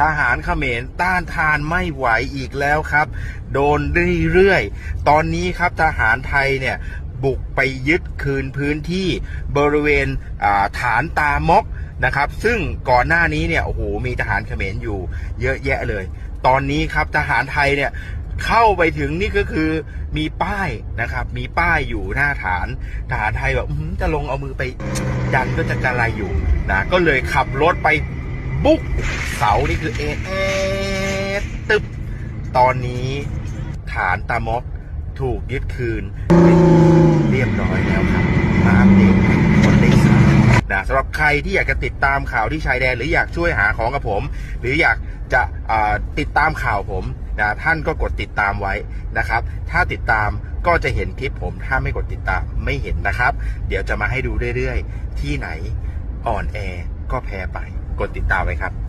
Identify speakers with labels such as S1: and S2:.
S1: ทหารเขมรต้านทานไม่ไหวอีกแล้วครับ โดนเรื่อยๆ ตอนนี้ครับทหารไทยเนี่ยบุกไปยึดคืนพื้นที่บริเวณาฐานตามกนะครับ ซึ่งก่อนหน้านี้เนี่ยโอ้โหมีทหารเขมรอยู่เยอะแยะเลย ตอนนี้ครับทหารไทยเนี่ยเข้าไปถึงนี่ก็คือมีป้ายนะครับ มีป้ายอยู่หน้าฐานทหารไทยแบบจะลงเอามือไปดันก็จะกระไรอยู่นะก็เลยขับรถไป บุกเสานี่คือเอเอตึบ ตอนนี้ฐานตามกถูกยึดคืนเรียบร้อยแล้วครับ มาอัปเดตให้ทุกคนได้ทราบนะสำหรับใครที่อยากจะติดตามข่าวที่ชายแดน หรืออยากช่วยหาของกับผม หรืออยากจะติดตามข่าวผมนะท่านก็กดติดตามไว้นะครับ ถ้าติดตามก็จะเห็นคลิปผม ถ้าไม่กดติดตามไม่เห็นนะครับ เดี๋ยวจะมาให้ดูเรื่อยๆ ที่ไหนอ่อนแอ ก็แพ้ไป กดติดตามไว้ครับ